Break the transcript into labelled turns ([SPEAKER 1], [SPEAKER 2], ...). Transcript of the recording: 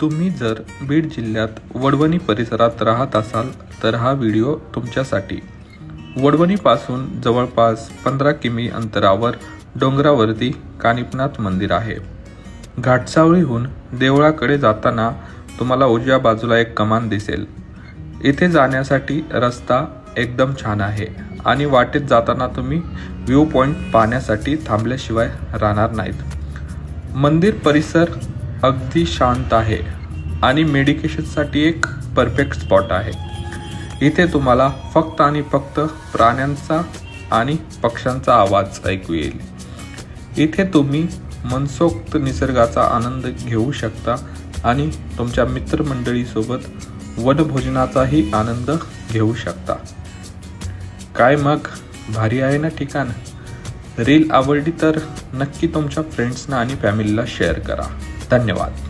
[SPEAKER 1] तुम्ही जर बीड जिल्ह्यात वडवणी परिसरात राहत असाल तर हा व्हिडिओ तुमच्यासाठी. वडवणीपासून जवळपास पंधरा किमी अंतरावर डोंगरावरती कानिपनाथ मंदिर आहे. घाटसावळीहून देवळाकडे जाताना तुम्हाला उजव्या बाजूला एक कमान दिसेल. इथे जाण्यासाठी रस्ता एकदम छान आहे आणि वाटेत जाताना तुम्ही व्ह्यू पॉईंट पाहण्यासाठी थांबल्याशिवाय राहणार नाहीत. मंदिर परिसर अगदी शांत आहे आणि मेडिकेशनसाठी एक परफेक्ट स्पॉट आहे. इथे तुम्हाला फक्त आणि फक्त प्राण्यांचा आणि पक्ष्यांचा आवाज ऐकू येईल. इथे तुम्ही मनसोक्त निसर्गाचा आनंद घेऊ शकता आणि तुमच्या मित्रमंडळीसोबत वनभोजनाचाही आनंद घेऊ शकता. काय मग? भारी आहे ना ठिकाण? रील आवडली तर नक्की तुमच्या फ्रेंड्सना आणि फॅमिलीला शेअर करा. धन्यवाद.